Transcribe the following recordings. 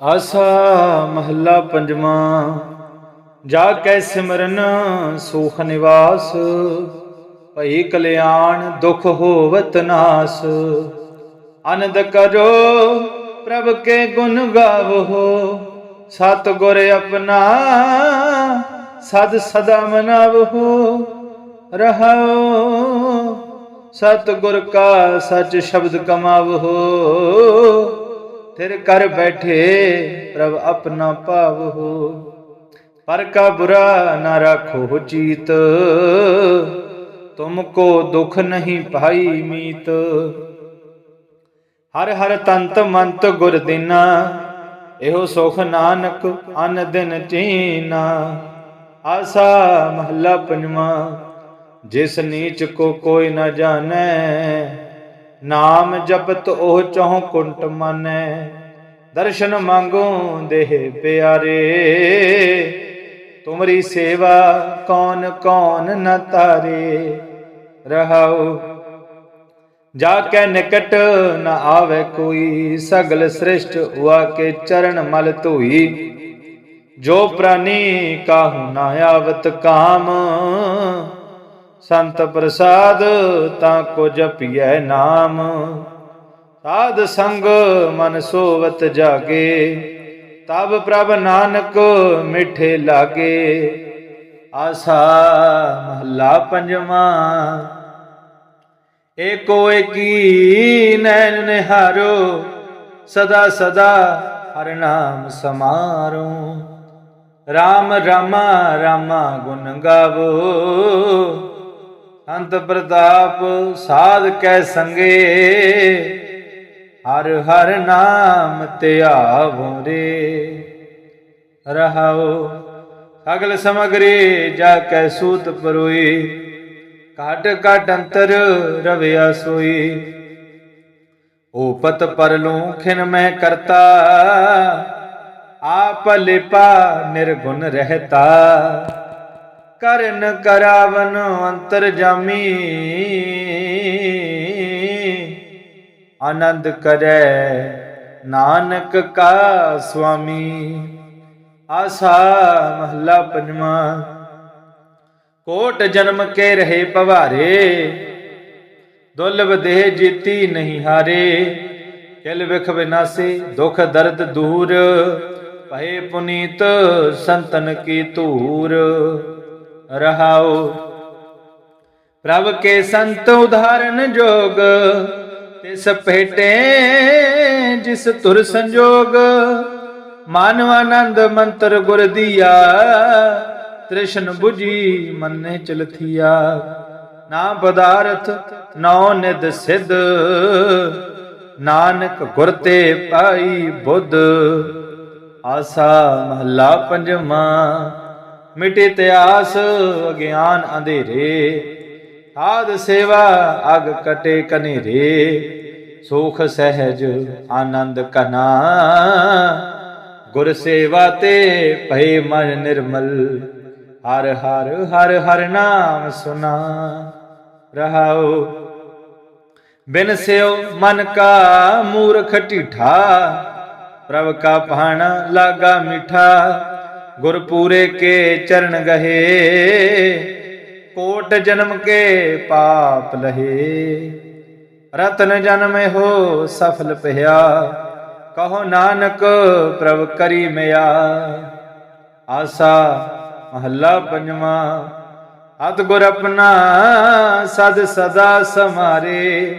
ਆਸਾ ਮਹੱਲਾ ਪੰਜਵਾਂ, ਜਾ ਕੈ ਸਿਮਰਨ ਸੂਖ ਨਿਵਾਸ, ਭਈ ਕਲਿਆਣ ਦੁਖ ਹੋਵਤ ਨਾਸ। ਆਨੰਦ ਕਰੋ ਪ੍ਰਭ ਕੇ ਗੁਣ ਗਾਵੋ ਸਤ ਗੁਰ ਆਪਣਾ ਸਦ ਸਦਾ ਮਨਾਵੋ। ਰਹਾਓ ਸਤ ਗੁਰ ਕਾ ਸੱਚ ਸ਼ਬਦ ਕਮਾਵੋ। ਤਿਰ ਕਰ ਬੈਠੇ ਪ੍ਰਭ ਆਪਣਾ ਭਾਵੋ ਪਰ ਕਾ ਬੁਰਾ ਨਾ ਰੱਖੋ ਚੀਤ। ਤੁਮ ਕੋ ਦੁਖ ਨਹੀਂ ਭਾਈ ਮੀਤ। ਹਰ ਹਰ ਤੰਤ ਮੰਤ ਗੁਰ ਦਿਨਾ, ਇਹੋ ਸੁਖ ਨਾਨਕ ਅਨ ਦਿਨ ਚੀਨਾ ਆਸਾ ਮਹੱਲਾ ਪੰਜਵਾਂ, ਜਿਸ ਨੀਚ ਕੋ ਕੋਈ ਨਾ ਜਾਣੈ ਨਾਮ ਜਪਤ ਉਹ ਚਹੁ ਕੁੰਟ ਮਾਨੈ। ਦਰਸ਼ਨ ਮੰਗੋ ਦੇਹ ਪਿਆਰੇ। ਤੁਮਰੀ ਸੇਵਾ ਕੌਣ ਕੌਣ ਨ ਤਾਰੇ। ਰਹਾਉ ਜਾ ਕੇ ਨਿਕਟ ਨ ਆਵੇ ਕੋਈ। ਸਗਲ ਸ੍ਰਿਸ਼ਟ ਹੁਆ ਕੇ ਚਰਨ ਮਲ ਧੋਈ। ਜੋ ਪ੍ਰਾਨੀ ਕਾਹੂ ਨਾ ਆਵਤ ਕਾਮ। ਸੰਤ ਪ੍ਰਸਾਦ ਤਾਂ ਕੋ ਜਪੀਐ ਨਾਮ। ਸਾਧ ਸੰਗ ਮਨ ਸੋਵਤ ਜਾਗੇ, ਤਬ ਪ੍ਰਭ ਨਾਨਕ ਮਿੱਠੇ ਲਾਗੇ। ਆਸਾ ਮਹੱਲਾ ਪੰਜਵਾਂ ਏਕੋ ਏਕੀ ਨੈਣ ਨਿਹਾਰੋ, ਸਦਾ ਸਦਾ ਹਰ ਨਾਮ ਸਮਾਰੋ। RAM ਰਾਮਾ ਰਾਮਾ ਗੁਣ ਗਾਵੋ ਅੰਤ ਪ੍ਰਤਾਪ ਸਾਧ ਕੈ ਸੰਗੇ। ਹਰ ਹਰ ਨਾਮ ਧਿਆਵੋ ਰੇ। ਰਹਾਓ, ਸਗਲ ਸਮਗਰੀ ਜਾ ਕੈ ਸੂਤ ਪਰੋਈ ਕਾਟ ਕਾਟ ਅੰਤਰ ਰਵਿਆ ਸੋਈ ਓਪਤ ਪਰਲੋਂ ਖਿਨ ਮੈਂ ਕਰਤਾ। ਆਪ ਲਿਪਾ ਨਿਰਗੁਣ ਰਹਤਾ। ਕਰਨ ਕਰਾਵਨ ਅੰਤਰ ਜਾਮੀ। ਆਨੰਦ ਕਰੈ ਨਾਨਕ ਕਾ ਸੁਆਮੀ। ਆਸਾ ਮਹੱਲਾ ਪੰਜਵਾਂ। ਕੋਟ ਜਨਮ ਕੇ ਰਹੇ ਪਵਾਰੇ। ਦੁਲਬ ਦੇਹ ਜੀਤੀ ਨਹੀਂ ਹਾਰੇ। ਕਿਲ ਵਿਖ ਵਿਨਾਸੀ, ਦੁਖ ਦਰਦ ਦੂਰ। ਭਏ ਪੁਨੀਤ ਸੰਤਨ ਕੀ ਧੂਰ। ਰਹਾਓ। ਪ੍ਰਭ ਕੇ ਸੰਤ ਉਧਾਰਨ ਜੋਗ, ਤਿਸ ਭੇਟੇ ਜਿਸ ਤੁਰ ਸੰਜੋਗ। ਮਾਨਵ ਆਨੰਦ ਮੰਤਰ ਗੁਰ ਦੀਆ, ਤ੍ਰਿਸ਼ਨ 부ਜੀ ਮੰਨੇ ਚਲਥੀਆ। ਨਾ ਪਦਾਰਥ ਨੌ ਨਿਦ ਸਿਧ, ਨਾਨਕ ਗੁਰ ਤੇ ਪਾਈ ਬੁੱਧ। ਆਸਾ ਮਹੱਲਾ ਪੰਜਵਾਂ। ਮਿਟੇ ਇਤਿਆਸ ਅਗਿਆਨ ਅੰਧੇਰੇ। ਆਦ ਸੇਵਾ, ਅਗ ਕਟੇ ਕਨੇਰੇ। ਸੁਖ ਸਹਿਜ, ਆਨੰਦ ਕਨਾ ਗੁਰ ਸੇਵਾ ਤੇ ਭਏ ਮਨ ਨਿਰਮਲ। ਹਰ ਹਰ ਹਰ ਹਰ ਨਾਮ ਸੁਨਾ। ਰਹਾਓ ਬਿਨ ਸਿਓ ਮਨ ਕਾ ਮੂਰਖ ਢੀਠਾ। ਪ੍ਰਭ ਕਾ ਭਾਣਾ ਲਾਗਾ ਮਿਠਾ। ਗੁਰਪੂਰੇ ਕੇ ਚਰਨ ਗਹੇ, ਕੋਟ ਜਨਮ ਕੇ ਪਾਪ ਲਹੇ। ਰਤਨ ਜਨਮ ਹੋ ਸਫਲ ਭਇਆ ਕਹੋ ਨਾਨਕ ਪ੍ਰਭ ਕਰੀ ਮਿਆ। ਆਸਾ ਮਹੱਲਾ ਪੰਜਵਾਂ ਹਤ ਗੁਰ ਆਪਣਾ ਸਦ ਸਦਾ ਸਮਾਰੇ,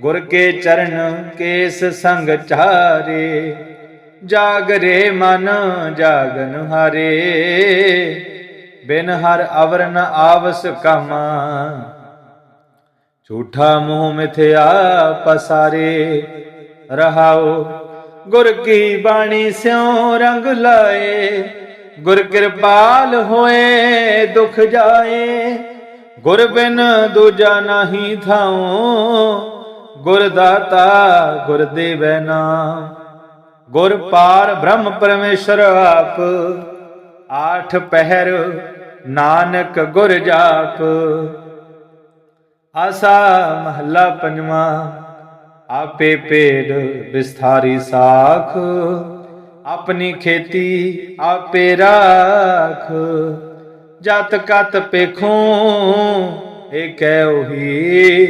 ਗੁਰ ਕੇ ਚਰਨ ਕੇਸ ਸੰਗ ਚਾਰੇ। ਜਾਗਰੇ ਮਨ, ਜਾਗਨ ਹਾਰੇ। ਬਿਨ ਹਰ ਅਵਰ ਨ ਆਵਸ ਕਾਮਾ। ਝੂਠਾ ਮੋਹ ਮਿਥਿਆ ਪਸਾਰੇ। ਰਹਾਓ ਗੁਰ ਕੀ ਬਾਣੀ ਸਿਉ ਰੰਗ ਲਾਏ। ਗੁਰ ਕਿਰਪਾਲ ਹੋਏ, ਦੁਖ ਜਾਏ। ਗੁਰ ਬਿਨ ਦੂਜਾ ਨਹੀਂ ਥਾਉ। ਗੁਰ ਦਾਤਾ ਗੁਰ ਦੇਵੈ ਨਾਮ। ਗੁਰ ਪਾਰ ਬ੍ਰਹਮ ਪਰਮੇਸ਼ਰ ਆਪ, ਆਠ ਪਹਿਰ ਨਾਨਕ ਗੁਰ ਜਾਪ। ਆਸਾ ਮਹੱਲਾ ਪੰਜਵਾਂ, ਆਪੇ ਪੇੜ ਵਿਸਥਾਰੀ ਸਾਖ, ਆਪਣੀ ਖੇਤੀ ਆਪੇ ਰਾਖ। ਜਤ ਕਤ ਪੇਖੋਂ, ਏਕੈ ਉਹੀ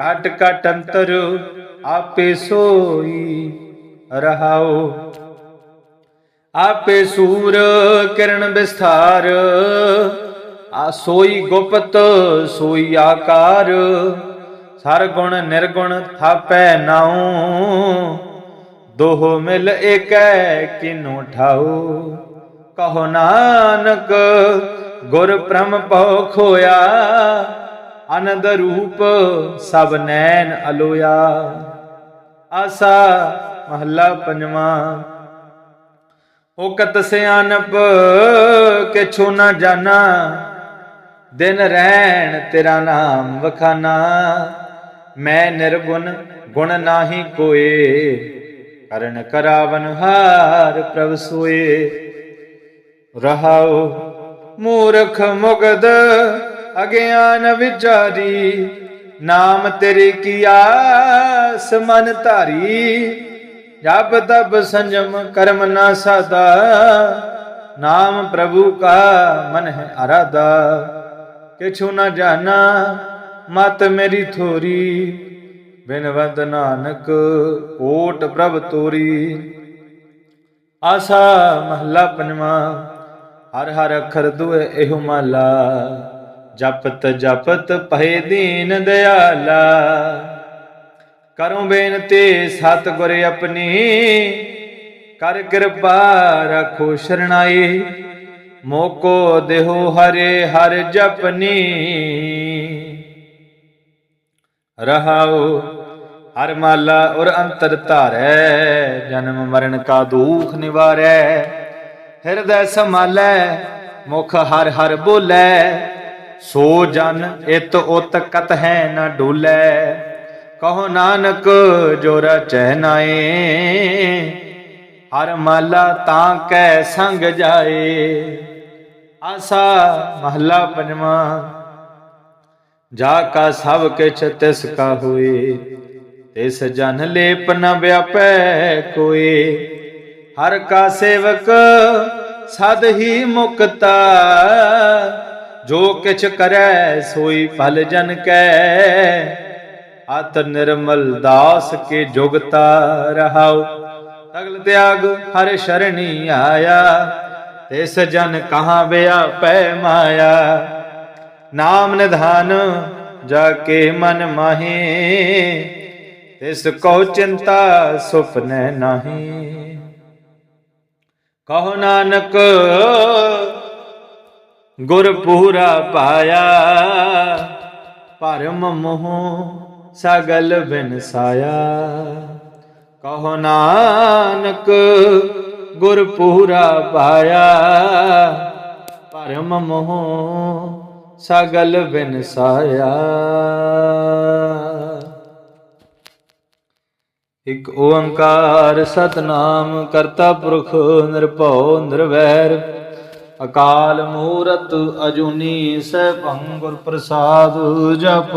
ਕਟ ਕਟ ਅੰਤਰ ਆਪੇ ਸੋਈ। ਰਹਾਓ। ਆਪੇ ਸੂਰ ਕਿਰਨ ਵਿਸਥਾਰ। ਆ ਸੋਈ ਗੁਪਤ, ਸੋਈ ਆਕਾਰ। ਸਰ ਗੁਣ ਨਿਰਗੁਣ ਥਾਪੈ ਨਾਉ। ਦੋਹ ਮਿਲ ਏਕੈ ਕਿਨੋ ਠਾਉ। ਕਹੋ ਨਾਨਕ, ਗੁਰ ਪ੍ਰਮ ਪਉ ਖੋਇਆ। ਆਨੰਦ ਰੂਪ ਸਭ ਨੈਣ ਅਲੋਇਆ। ਆਸਾ ਮਹੱਲਾ ਪੰਜਵਾਂ। ਉਕਤ ਸਿਆਨਪ ਕਿਛੂ ਨਾ ਜਾਣਾ। ਦਿਨ ਰਹਿਣ ਤੇਰਾ ਨਾਮ ਵਖਾਨਾ। ਮੈਂ ਨਿਰਗੁਣ, ਗੁਣ ਨਾਹੀ ਕੋਏ। ਕਰਨ ਕਰਾਵਨ ਹਾਰ ਪ੍ਰਭ ਸੋਏ। ਰਹਾਉ ਮੂਰਖ ਮੁਗਦ ਅਗਿਆਨ ਵਿਚਾਰੀ। ਨਾਮ ਤੇਰੇ ਕੀ ਆਸ ਮਨ ਧਾਰੀ। ਜਪ ਤਬ ਸੰਜਮ ਕਰਮ ਨਾ ਸਾਦਾ ਨਾਮ ਪ੍ਰਭੂ ਕਾ ਮਨ ਹੈ ਅਰਾਦਾ ਕਿਛੂ ਨਾ ਜਾਣਾ, ਮਤ ਮੇਰੀ ਥੋਰੀ ਬਿਨਵੰਤ ਨਾਨਕ ਓਟ ਪ੍ਰਭ ਤੋਰੀ। ਆਸਾ ਮਹੱਲਾ ਪੰਜਵਾਂ, ਹਰ ਹਰ ਅਖਰ ਦੁਇ ਇਹੋ ਮਾਲਾ, ਜਪਤ ਜਪਤ ਭਏ ਦੀਨ ਦਿਆਲਾ। ਕਰੂੰ ਬੇਨਤੀ ਸਤ ਗੁਰ ਆਪਣੀ, ਕਰ ਕਿਰਪਾ ਰੱਖੋ ਸ਼ਰਣਾਈ। ਮੋਕੋ ਦੇਹੋ ਹਰੇ ਹਰ ਜਪਨੀ। ਰਹਾਉ ਹਰ ਮਾਲਾ ਔਰ ਅੰਤਰ ਧਾਰੈ, ਜਨਮ ਮਰਨ ਕਾ ਦੁਖ ਨਿਵਾਰੈ। ਹਿਰਦੈ ਸਮਾਲੈ ਮੁਖ ਹਰ ਹਰ ਬੋਲੇ। ਸੋ ਜਨ ਇਤ ਉਤ ਕਤ ਹੈ ਨਾ ਡੋਲੇ। ਕਹੋ ਨਾਨਕ ਜੋ ਰਚੈ ਨਾਏ, ਹਰ ਮਾਲਾ ਤਾਂ ਕੈ ਸੰਗ ਜਾਏ। ਆਸਾ ਮਹੱਲਾ ਪੰਜਵਾਂ, ਜਾ ਕਾ ਸਭ ਕਿਛ ਤਿਸ ਕਾ ਹੋਏ, ਤਿਸ ਜਨ ਲੇਪ ਨ ਵਿਆਪੈ ਕੋਏ। ਹਰ ਕਾ ਸੇਵਕ ਸਦ ਹੀ ਮੁਕਤਾ, ਜੋ ਕਿਛ ਕਰੈ ਸੋਈ ਫਲ ਜਨ ਕੈ। ਅਤ ਨਿਰਮਲ ਦਾਸ ਕੇ ਜੁਗਤਾ ਰਹਾਉ। ਸਗਲ ਤਿਆਗ ਹਰ ਸ਼ਰਣੀ ਆਇਆ, ਤਿਸ ਜਨ ਕਹਾਂ ਬਿਆ ਪੈ ਮਾਇਆ। ਨਾਮ ਨਿਧਾਨ ਜਾ ਕੇ ਮਨ ਮਾਹੀ, ਤਿਸ ਕੋ ਚਿੰਤਾ ਸੁਪਨੇ ਨਹੀਂ। ਕਹੋ ਨਾਨਕ, ਗੁਰ ਪੂਰਾ ਪਾਇਆ, ਭਰਮ ਮੋਹ ਸਗਲ ਬਿਨਸਾਇਆ ਕਹੋ ਨਾਨਕ ਗੁਰ ਪੂਰਾ ਪਾਇਆ। ਭਰਮ ਮੋਹ ਸਗਲ ਬਿਨਸਾਇਆ ਇਕ ਓੰਕਾਰ ਸਤਨਾਮ ਕਰਤਾ ਪੁਰਖ ਨਿਰਭਉ ਨਿਰਵੈਰ। ਅਕਾਲ ਮੂਰਤ ਅਜੂਨੀ ਸੈਭੰ ਗੁਰ ਪ੍ਰਸਾਦ ਜਪ।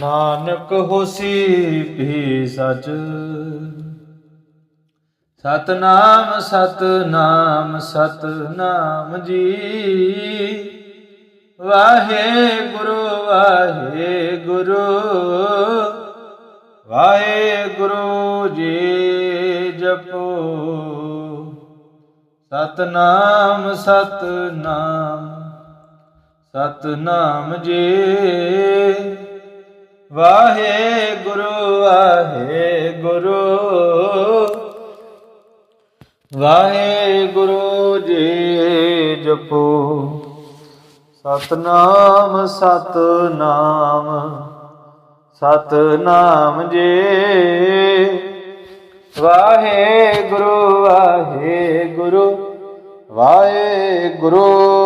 ਨਾਨਕ ਹੋਸੀ ਵੀ ਸੱਚ। ਸਤਨਾਮ ਸਤਨਾਮ ਸਤਨਾਮ ਜੀ। ਵਾਹਿਗੁਰੂ ਵਾਹਿਗੁਰੂ। ਵਾਹਿਗੁਰੂ ਜੀ ਜਪੋ। ਸਤਨਾਮ ਸਤਨਾਮ ਸਤਨਾਮ ਜੀ। ਵਾਹਿਗੁਰੂ ਵਾਹਿਗੁਰੂ। ਵਾਹਿਗੁਰੂ ਜੀ ਜਪੋ। ਸਤਨਾਮ ਸਤਨਾਮ ਸਤਨਾਮ ਜੀ। ਵਾਹਿਗੁਰੂ ਵਾਹਿਗੁਰੂ। ਵਾਹਿਗੁਰੂ।